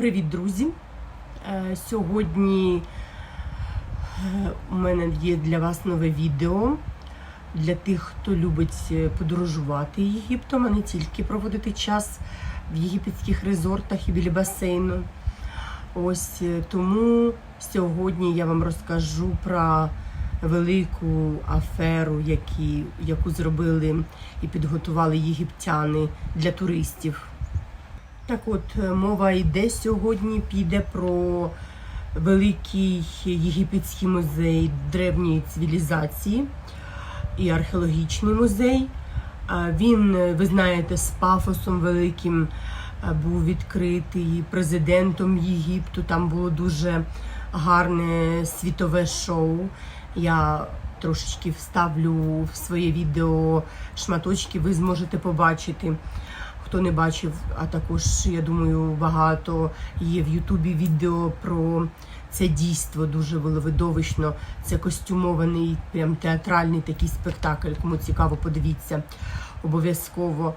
Привіт, друзі! Е, Сьогодні е, у мене є для вас нове відео для тих, хто любить е, подорожувати Єгиптом, а не тільки проводити час в єгипетських резортах і біля басейну. Ось тому сьогодні я вам розкажу про велику аферу, які, яку зробили і підготували єгиптяни для туристів. Так от, е, мова йде сьогодні, піде про великий єгипетський музей древньої цивілізації і археологічний музей. Він, е, ви знаєте, з пафосом великим е, був відкритий президентом Єгипту. Там було дуже гарне світове шоу. Я трошечки вставлю в своє відео шматочки, ви зможете побачити. Хто не бачив, а також я думаю, багато є в Ютубі відео про це дійство. Дуже видовищно. Це костюмований, прям театральний такий спектакль. Кому цікаво, подивіться обов'язково.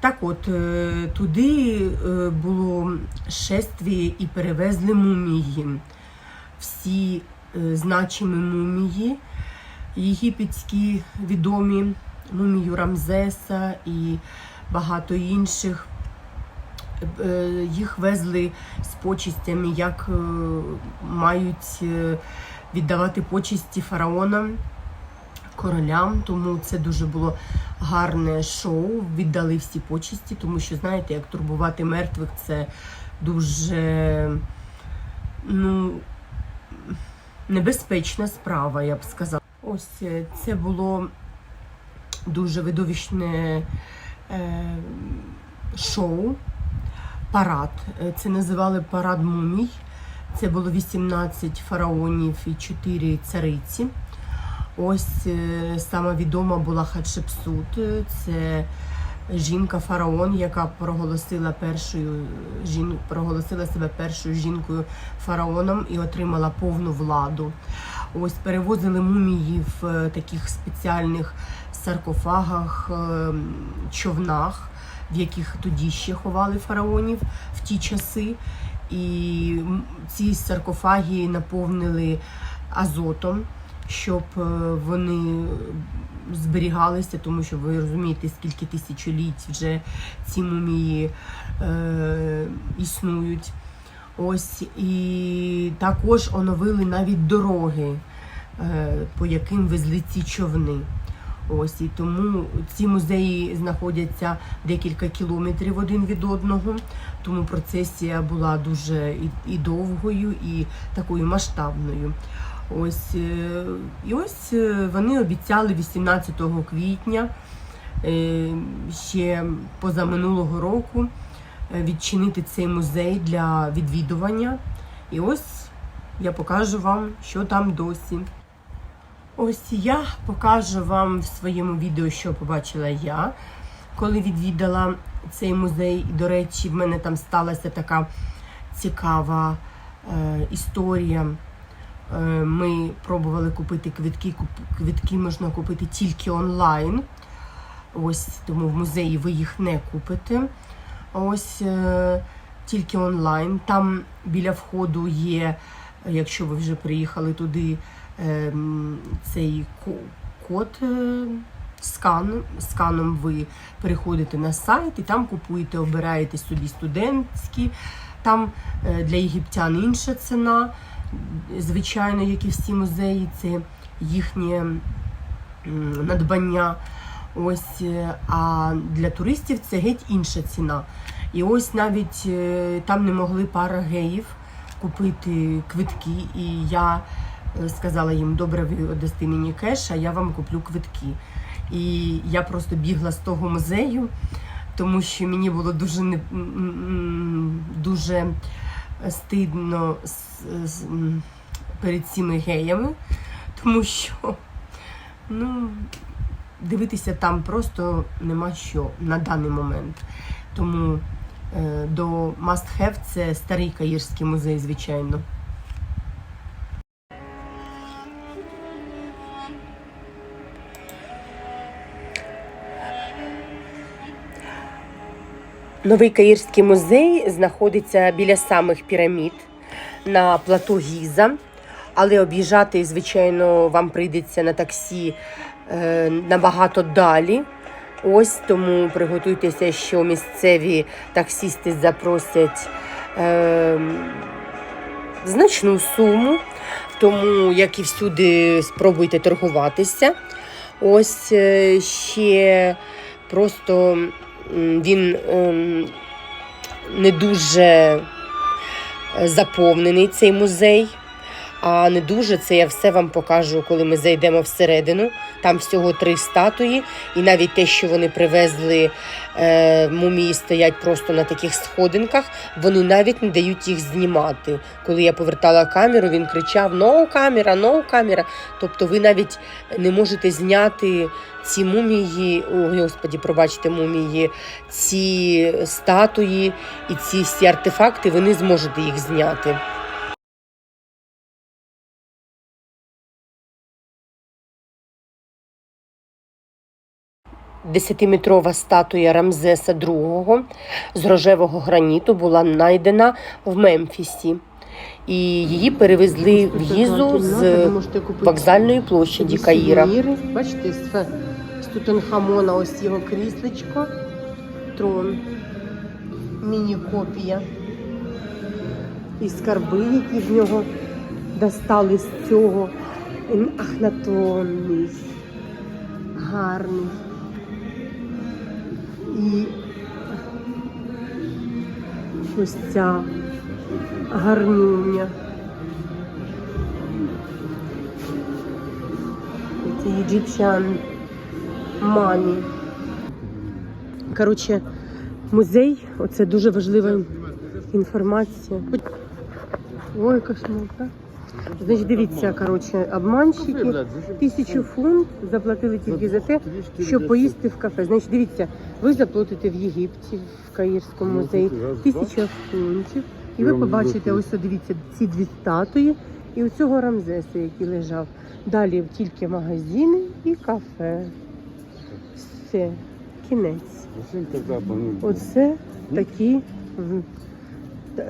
Так, от е, туди е, було шествіє і перевезли мумії. Всі е, значимі мумії, єгипетські відомі, мумію Рамзеса і багато інших. Е, Їх везли з почистями, як е, мають е, віддавати почесті фараонам, королям. Тому це дуже було гарне шоу. Віддали всі почесті, тому що, знаєте, як турбувати мертвих це дуже ну, небезпечна справа, я б сказала. Ось це було дуже видовищне шоу, парад. Е, Це називали парад мумій. Це було 18 фараонів і 4 цариці. Ось е, сама відома була Хатшепсут. Е, Це жінка фараон, яка проголосила першою жін, проголосила себе першою жінкою фараоном і отримала повну владу. Ось перевозили мумії в е, таких спеціальних саркофагах, е, човнах, в яких тоді ще ховали фараонів в ті часи. І ці саркофаги наповнили азотом, щоб е, вони зберігалися, тому що ви розумієте, скільки тисячоліть вже ці мумії е, існують. Ось і також оновили навіть дороги, е, по яким везли ці човни. Ось і тому ці музеї знаходяться декілька кілометрів один від одного. Тому процесія була дуже і, довгою, і такою масштабною. Ось е, і ось е, вони обіцяли 18 квітня е, ще позаминулого року відчинити цей музей для відвідування. І ось я покажу вам, що там досі. Ось я покажу вам в своєму відео, що побачила я, коли відвідала цей музей. І, до речі, в мене там сталася така цікава е, історія. Е, Ми пробували купити квитки. Куп- Квитки можна купити тільки онлайн. Ось тому в музеї ви їх не купите. Ось е, тільки онлайн. Там біля входу є, якщо ви вже приїхали туди, цей код. е, Скан, сканом ви переходите на сайт і там купуєте, обираєте собі студентські. Там е, для єгиптян інша ціна. Звичайно, як і всі музеї, це їхнє надбання. Ось, е, а для туристів це геть інша ціна. І ось навіть там не могли пара геїв купити квитки. І я сказала їм, добре, ви дасте мені кеш, а я вам куплю квитки. І я просто бігла з того музею, тому що мені було дуже не дуже стидно перед цими геями, тому що ну, дивитися там просто нема що на даний момент. Тому е, до Must Have це старий Каїрський музей, звичайно. Новий Каїрський музей знаходиться біля самих пірамід на плато Гіза. Але об'їжджати, звичайно, вам прийдеться на таксі е, набагато далі. Ось тому приготуйтеся, що місцеві таксісти запросять е, значну суму. Тому, як і всюди, спробуйте торгуватися. Ось е, ще просто він ем, не дуже е, заповнений цей музей. А не дуже це я все вам покажу, коли ми зайдемо всередину. Там всього три статуї, і навіть те, що вони привезли е, мумії, стоять просто на таких сходинках. Вони навіть не дають їх знімати. Коли я повертала камеру, він кричав: «No камера, no камера. Тобто ви навіть не можете зняти ці мумії, о, господі, пробачте, мумії, ці статуї і ці всі артефакти, ви не зможете їх зняти. Десятиметрова статуя Рамзеса II з рожевого граніту була знайдена в Мемфісі. І її перевезли в Гізу з вокзальної площаді Каїра. Бачите, з, Тутанхамона ось його кріслечко, трон, міні-копія. І скарби, які в нього достали з цього. Ахнатонний, гарний. І ось ця гарнюня. Це Egyptian Money. Коротше, музей, оце дуже важлива інформація. Ой, кошмар, так? Значить, дивіться, коротше, обманщики тисячу фунт заплатили тільки за те, щоб поїсти в кафе. Значить, дивіться, ви заплатите в Єгипті, в Каїрському музеї, тисяча фунтів. І ви побачите, ось дивіться, ці дві статуї і у цього Рамзеса, який лежав. Далі тільки магазини і кафе. Все, кінець. Оце такі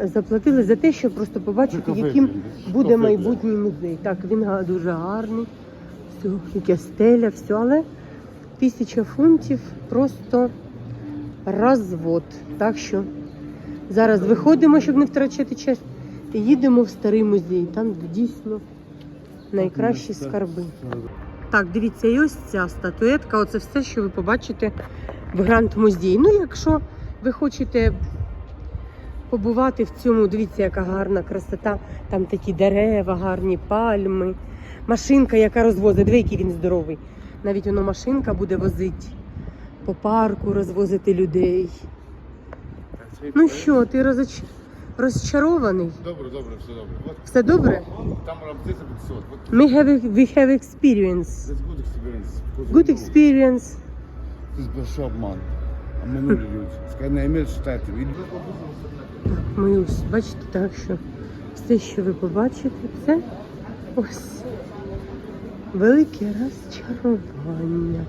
заплатили за те, щоб просто побачити, яким буде майбутній музей. Так, він дуже гарний, все, яке стеля, все, але тисяча фунтів просто розвод. Так що зараз виходимо, щоб не втрачати час, і їдемо в старий музей. Там дійсно найкращі скарби. Так, дивіться, і ось ця статуетка. Оце все, що ви побачите в Гранд музеї. Ну, якщо ви хочете побувати в цьому, дивіться, яка гарна красота. Там такі дерева, гарні пальми, машинка, яка розвозить. Диви, який він здоровий. Навіть воно машинка буде возити по парку, розвозити людей. Ну що, ти розоч... розчарований? Добре, добре, все добре. От Все добре? там Рамзеса 500. От We have, we have experience. це good experience. Good experience. Це большой обман. Обманули люди. Сказали, на email читайте. Він Ми ось бачите, так що все, що ви побачите, це ось велике розчарування.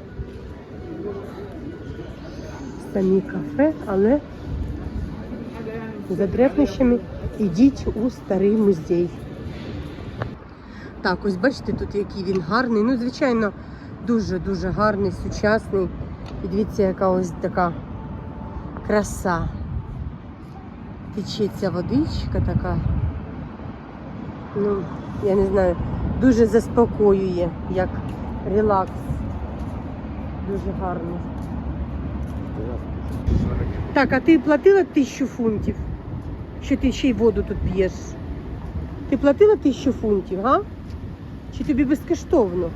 Самі кафе, але за древнощами ідіть у старий музей. Так, ось бачите, тут який він гарний. Ну, звичайно, дуже-дуже гарний, сучасний. І дивіться, яка ось така краса. Течеться водичка така. Ну, я не знаю, дуже заспокоює, як релакс. Дуже гарно. Так, а ти платила тисячу фунтів? Що ти ще й воду тут п'єш? Ти платила тисячу фунтів, га? Чи тобі безкоштовно?